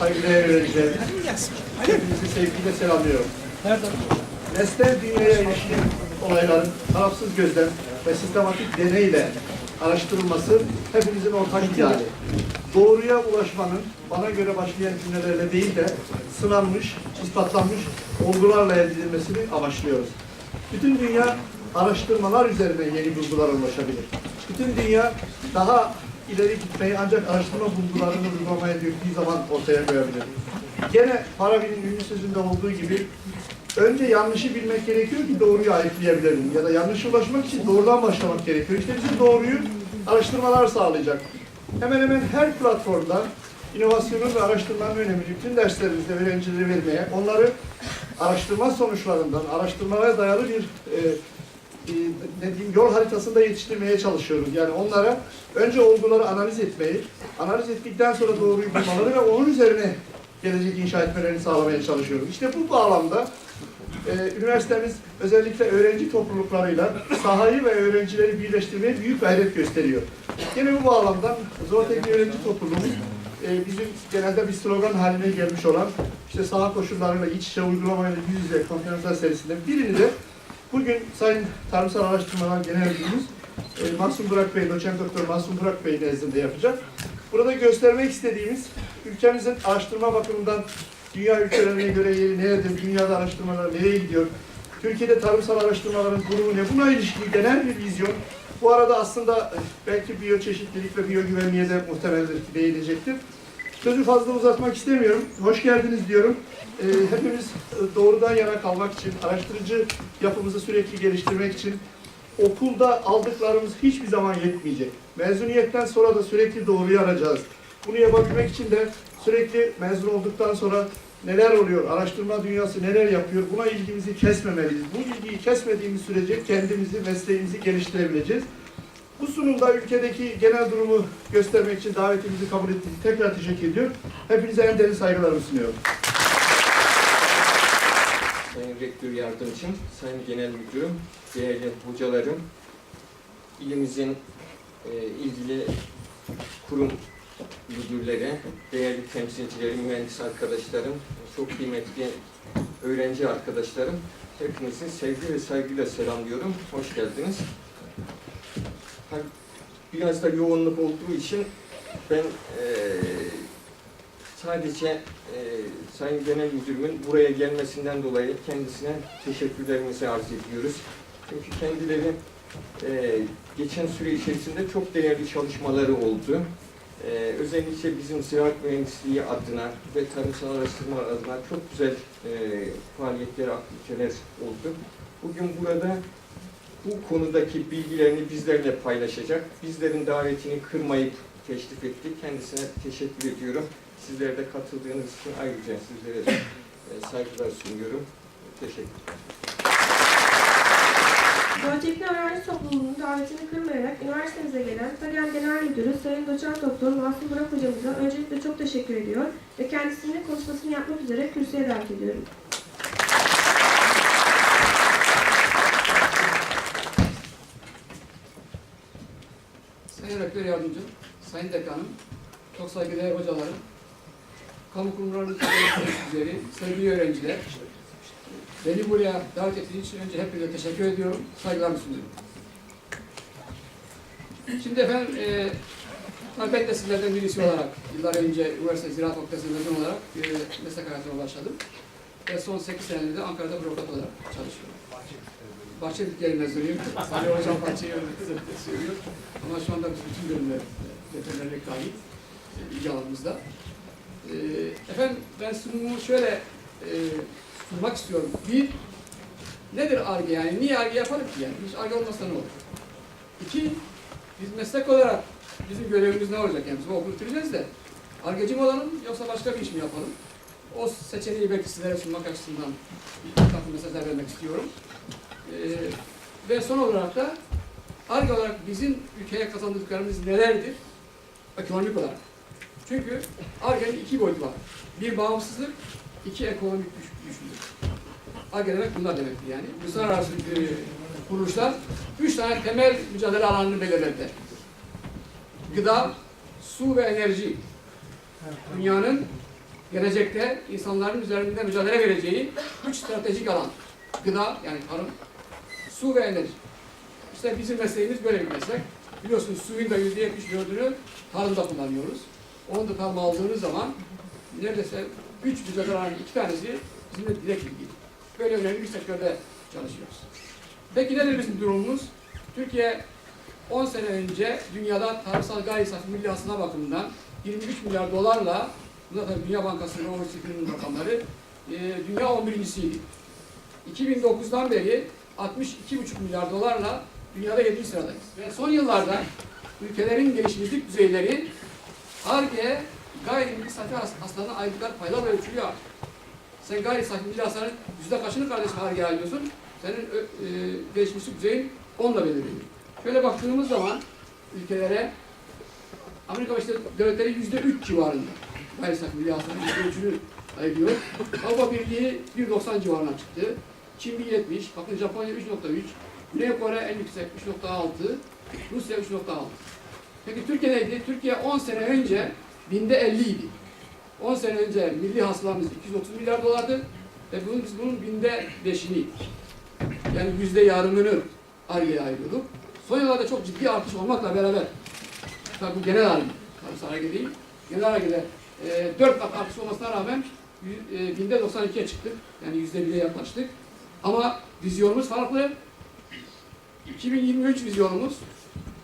saygıdeğer öğrenciler. Hepinizi sevgiyle selamlıyorum. Nesnel dünyaya ilişkin olayların tarafsız gözlem ve sistematik deneyle araştırılması hepimizin ortak ideali. Doğruya ulaşmanın bana göre başlayan cümlelerle değil de sınanmış, ispatlanmış olgularla elde edilmesini amaçlıyoruz. Bütün dünya araştırmalar üzerine yeni bulgulara ulaşabilir. Bütün dünya daha ileri gitmeyi ancak araştırma bulgularını uygulamaya döktüğü zaman ortaya koyabilir. Gene Farabi'nin ünlü sözünde olduğu gibi önce yanlışı bilmek gerekiyor ki doğruyu ayıklayabilirim. Ya da yanlışa ulaşmak için doğrudan başlamak gerekiyor. İşte bizim doğruyu araştırmalar sağlayacak. Hemen hemen her platformda inovasyonun ve araştırmanın önemini bütün derslerimizde öğrencilere vermeye, onları araştırma sonuçlarından, araştırmalara dayalı bir e, ne diyeyim, yol haritasında yetiştirmeye çalışıyoruz. Yani onlara önce olguları analiz etmeyi, analiz ettikten sonra doğruyu bulmaları ve onun üzerine gelecek inşa etmelerini sağlamaya çalışıyoruz. İşte bu bağlamda e, üniversitemiz özellikle öğrenci topluluklarıyla sahayı ve öğrencileri birleştirmeye büyük gayret gösteriyor. Yine bu bağlamda Zootecni öğrenci topluluğumuz e, bizim genelde bir slogan haline gelmiş olan işte saha koşullarıyla iç içe uygulamayla yüz yüze konferanslar serisinden birini de bugün Sayın Tarımsal Araştırmalar Genel Müdürümüz e, Mahsun Burak Bey, doçent doktor Mahsun Burak Bey nezdinde yapacak. Burada göstermek istediğimiz ülkemizin araştırma bakımından dünya ülkelerine göre yeri neredir, dünyada araştırmalar nereye gidiyor, Türkiye'de tarımsal araştırmaların durumu ne, buna ilişkin genel bir vizyon. Bu arada aslında e, belki biyoçeşitlilik ve biyogüvenliğe de muhtemeldir ki değinecektir. Sözü fazla uzatmak istemiyorum. Hoş geldiniz diyorum. Ee, hepimiz e, doğrudan yana kalmak için, araştırıcı yapımızı sürekli geliştirmek için okulda aldıklarımız hiçbir zaman yetmeyecek. Mezuniyetten sonra da sürekli doğruyu arayacağız. Bunu yapabilmek için de sürekli mezun olduktan sonra neler oluyor, araştırma dünyası neler yapıyor, buna ilgimizi kesmemeliyiz. Bu ilgiyi kesmediğimiz sürece kendimizi, mesleğimizi geliştirebileceğiz. Bu sunumda ülkedeki genel durumu göstermek için davetimizi kabul ettiğiniz tekrar teşekkür ediyorum. Hepinize en derin saygılarımı sunuyorum. Sayın Rektör Yardımcım, Sayın Genel Müdürüm, değerli hocalarım, ilimizin e, ilgili kurum müdürleri, değerli temsilcilerim, mühendis arkadaşlarım, çok kıymetli öğrenci arkadaşlarım, hepinizi sevgi ve saygıyla selamlıyorum. Hoş geldiniz. Ha, Biraz da yoğunluk olduğu için ben e, sadece e, Sayın Genel Müdürümün buraya gelmesinden dolayı kendisine teşekkürlerimizi arz ediyoruz. Çünkü kendileri e, geçen süre içerisinde çok değerli çalışmaları oldu. E, özellikle bizim ziraat mühendisliği adına ve tarımsal araştırma adına çok güzel e, faaliyetler, aktiviteler oldu. Bugün burada bu konudaki bilgilerini bizlerle paylaşacak. Bizlerin davetini kırmayıp teşrif etti. Kendisine teşekkür ediyorum. Sizlere de katıldığınız için ayrıca sizlere e, saygılar sunuyorum. Teşekkür Zootecni Öğrenci Topluluğu'nun davetini kırmayarak üniversitemize gelen TAGEM Genel Müdürü Sayın Doçent Doktor Mahsun Burak Hocamıza öncelikle çok teşekkür ediyor ve kendisinin konuşmasını yapmak üzere kürsüye davet ediyorum. Sayın Rektör Yardımcım, Sayın Dekanım, çok saygıdeğer hocalarım, kamu kurumlarının temsilcileri, sevgili öğrenciler, beni buraya davet ettiğiniz için önce hepinize teşekkür ediyorum, saygılarımı sunuyorum. Şimdi efendim, e, ben de sizlerden birisi olarak, yıllar önce Üniversite Ziraat Fakültesi mezun olarak e, meslek hayatına başladım. Ve son 8 senedir de Ankara'da bürokrat olarak çalışıyorum. Bahçe Bitkileri mezunuyum. Salih Hocam bahçeyi söylüyor. Ama şu anda biz bütün bölümler veterinerlik dahil e, ilgi alanımızda. E, efendim ben sunumumu şöyle e, sunmak istiyorum. Bir, nedir ARGE yani? Niye ARGE yapalım ki yani? Hiç ARGE olmasa ne olur? İki, biz meslek olarak bizim görevimiz ne olacak? Yani biz bu okulu bitireceğiz de ARGE'ci mi olalım yoksa başka bir iş mi yapalım? O seçeneği belki sizlere sunmak açısından bir takım mesajlar vermek istiyorum. Ee, ve son olarak da ARGE olarak bizim ülkeye kazandırdıklarımız nelerdir? Ekonomik olarak. Çünkü ARGE'nin iki boyutu var. Bir bağımsızlık, iki ekonomik güç, güçlülük. ARGE demek bunlar demektir yani. Uluslararası e, kuruluşlar üç tane temel mücadele alanını belirlediler. Gıda, su ve enerji. Dünyanın gelecekte insanların üzerinde mücadele vereceği üç stratejik alan. Gıda yani tarım, su ve enerji. İşte bizim mesleğimiz böyle bir meslek. Biliyorsunuz suyun da yüzde yetmiş dördünü tarımda kullanıyoruz. Onu da tarıma aldığınız zaman neredeyse üç mücadele alanın iki tanesi bizimle direkt ilgili. Böyle önemli bir sektörde çalışıyoruz. Peki nedir bizim durumumuz? Türkiye 10 sene önce dünyada tarımsal gayri safi milli hasıla bakımından 23 milyar dolarla, bu da tabii Dünya Bankası'nın OECD'nin rakamları, e, dünya 11.siydi. 2009'dan beri 62,5 milyar dolarla dünyada 7. sıradayız. Ve son yıllarda ülkelerin gelişmişlik düzeyleri ARGE gayri milli safi has- hasıladan ayrıldıkları paylarla ölçülüyor. Sen gayri safi milli hasılanın yüzde kaçını kardeşim ARGE'ye alıyorsun? Senin e, gelişmişlik düzeyin onunla belirleniyor. Şöyle baktığımız zaman ülkelere Amerika Birleşik Devletleri yüzde üç civarında gayri safi milli hasılanın yüzde. Avrupa Birliği 1.90 civarına çıktı. Çin 1.70, bakın Japonya 3.3, Güney Kore en yüksek 3.6, Rusya 3.6. Peki Türkiye neydi? Türkiye 10 sene önce binde 50 idi. 10 sene önce milli hasılamız 230 milyar dolardı ve bunun, biz bunun binde 5'ini yani yüzde yarımını Ar-Ge'ye ayırıyorduk. Son yıllarda çok ciddi artış olmakla beraber tabii bu genel Ar-Ge, tarımsal Ar-Ge değil, genel Ar-Ge'de e, 4 kat artış olmasına rağmen e, binde 92'ye çıktık. Yani yüzde 1'e yaklaştık. Ama vizyonumuz farklı. 2023 vizyonumuz,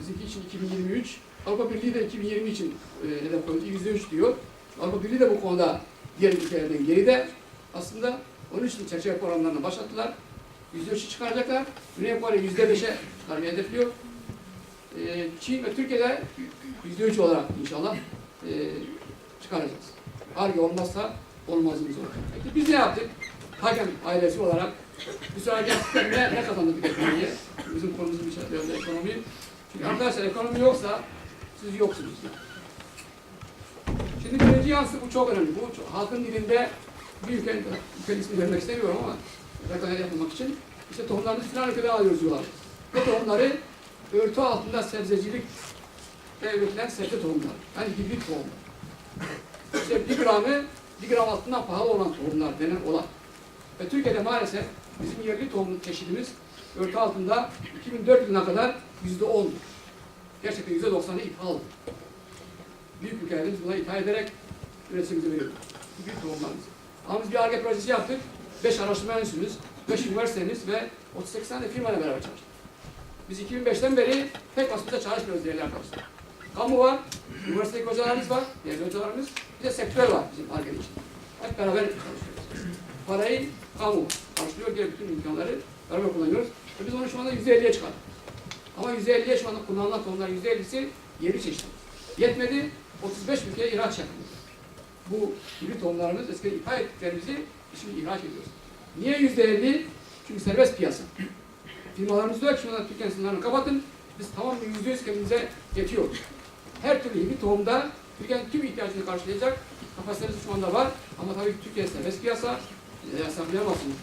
bizimki için 2023, Avrupa Birliği de 2020 için e, hedef koydu, %3 diyor. Avrupa Birliği de bu konuda diğer ülkelerden geride. Aslında onun için çerçeve programlarını başlattılar. %3'ü çıkaracaklar. Güney Kore %5'e çıkarmayı hedefliyor. E, Çin ve Türkiye'de %3 olarak inşallah e, çıkaracağız. Arge olmazsa olmazımız olur. Peki biz ne yaptık? Hakem ailesi olarak bu sefer ne, ne kazandık ekonomiye? Bizim konumuzun içerisinde ekonomi. Çünkü arkadaşlar ekonomi yoksa siz yoksunuz. Şimdi birinci yansı bu çok önemli. Bu çok- halkın dilinde bir ülkenin, ülkenin ismini vermek istemiyorum ama reklam yapmamak için işte tohumlarını filan ülkeden alıyoruz diyorlar. Bu tohumları örtü altında sebzecilik üretilen sebze tohumları. Yani hibrit tohumlar. İşte bir gramı bir gram altından pahalı olan tohumlar denen olan. Ve Türkiye'de maalesef bizim yerli tohum çeşidimiz örtü altında 2004 yılına kadar yüzde on. Gerçekten yüzde doksanı ithal. Büyük ülkelerimiz buna ithal ederek üretimimizi veriyordu. Bu büyük tohumlarımız. Ama biz bir ARGE projesi yaptık. 5 araştırma enstitümüz, 5 üniversitemiz ve 38 tane firmayla beraber çalıştık. Biz 2005'ten beri tek basımda çalışmıyoruz değerli arkadaşlar. Kamu var, üniversitedeki hocalarımız var, değerli hocalarımız, bir de sektör var bizim ARGE için. Hep beraber çalışıyoruz. Parayı kamu karşılıyor, diğer bütün imkanları beraber kullanıyoruz. Ve biz onu şu anda %50'ye çıkardık. Ama %50'ye şu anda kullanılan konuların %50'si yeni çeşitli. Yetmedi, 35 ülkeye ihraç yapılıyor. Bu gibi tohumlarımız eskiden ithal ettiklerimizi şimdi ihraç ediyoruz. Niye %50? Çünkü serbest piyasa. Firmalarımız diyor ki şundan Türkiye'nin sınırlarını kapatın, biz tamamen %100 kendimize yetiyor. Her türlü bir tohumda Türkiye'nin tüm ihtiyacını karşılayacak kapasitemiz şu anda var. Ama tabii ki Türkiye serbest piyasa, yasaklayamazsınız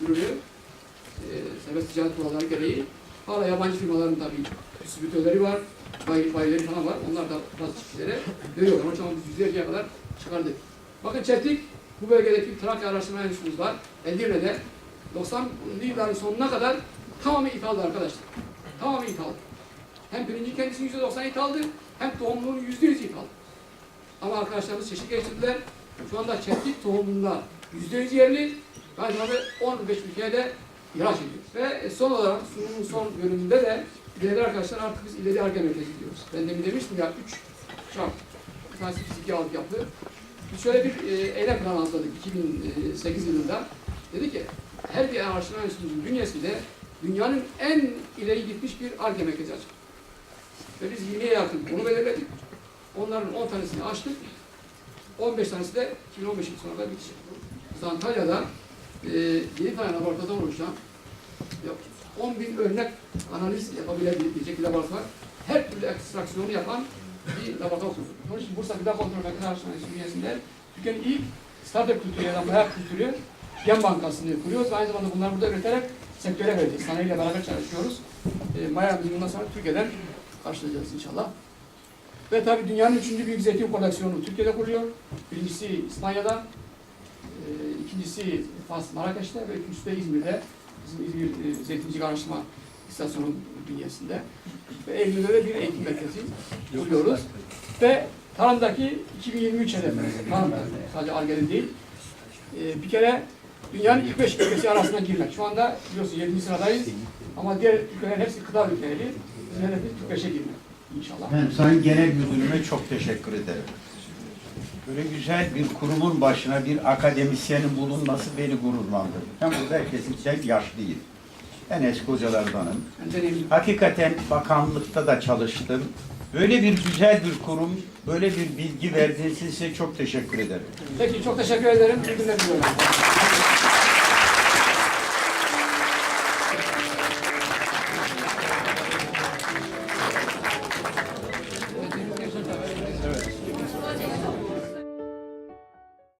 bir ürünü. E, serbest ticaret kuralları gereği. Hala yabancı firmaların tabii distribütörleri var, bay, bayileri falan var. Onlar da bazı çiftçilere veriyorlar. Onun için biz yüzlerceye kadar çıkardık. Bakın Çetik, bu bölgedeki Trakya Araştırma Enstitümüz var. Edirne'de 90'lı yılların sonuna kadar tamamı ithaldı arkadaşlar. Tamamı ithal. Hem pirincin kendisi %90 ithaldı, hem tohumluğun %100 ithal. Ama arkadaşlarımız çeşit geliştirdiler. Şu anda çeşit tohumunda %100 yerli, aynı zamanda 15 ülkeye de ihraç ediyoruz. Ve son olarak sunumun son bölümünde de değerli arkadaşlar artık biz ileri arge merkezi diyoruz. Ben demin demiştim ya 3 şart. Bir tanesi fiziki altyapı. Biz şöyle bir e, eylem planı hazırladık 2008 yılında. Dedi ki her bir araştırma enstitüsünün bünyesinde dünyanın en ileri gitmiş bir arge merkezi açık. Ve biz 20'ye yakın konu belirledik. Onların 10 tanesini açtık. 15 tanesi de 2015 yıl sonunda bitecek. Antalya'da e, 7 tane laboratuvardan oluşan yok, 10 bin örnek analiz yapabilecek bir laboratuvar. Her türlü ekstraksiyonu yapan bir laboratuvar. Onun için Bursa Gıda Kontrol Araştırmacısı bünyesinde Türkiye'nin ilk startup kültürü ya da hayat kültürü gen bankasını kuruyoruz ve aynı zamanda bunları burada üreterek sektöre vereceğiz. Sanayiyle beraber çalışıyoruz. E, Maya bundan sonra Türkiye'den karşılayacağız inşallah. Ve tabii dünyanın üçüncü büyük zeytin koleksiyonu Türkiye'de kuruyor. Birincisi İspanya'da, ikincisi Fas Marrakeş'te ve üçüncüsü de İzmir'de. Bizim İzmir e, Zeytincilik Araştırma İstasyonu bünyesinde. Ve Eylül'de de bir eğitim merkezi kuruyoruz. Ve tarımdaki 2023 hedefimiz, tarımda sadece Arge'de değil, e, bir kere dünyanın ilk beş ülkesi arasına girmek. Şu anda biliyorsun 7. sıradayız ama diğer ülkelerin hepsi kıta ülkeleri. Bizim hedefimiz 45'e girmek inşallah. Ben Sayın Genel Müdürüme çok teşekkür ederim. Böyle güzel bir kurumun başına bir akademisyenin bulunması beni gururlandırdı. Hem burada herkesin tek yaş değil. Ben eski hocalardanım. Hakikaten bakanlıkta da çalıştım. Böyle bir güzel bir kurum, böyle bir bilgi verdiğiniz için size çok teşekkür ederim. Peki çok teşekkür ederim. İyi günler diliyorum.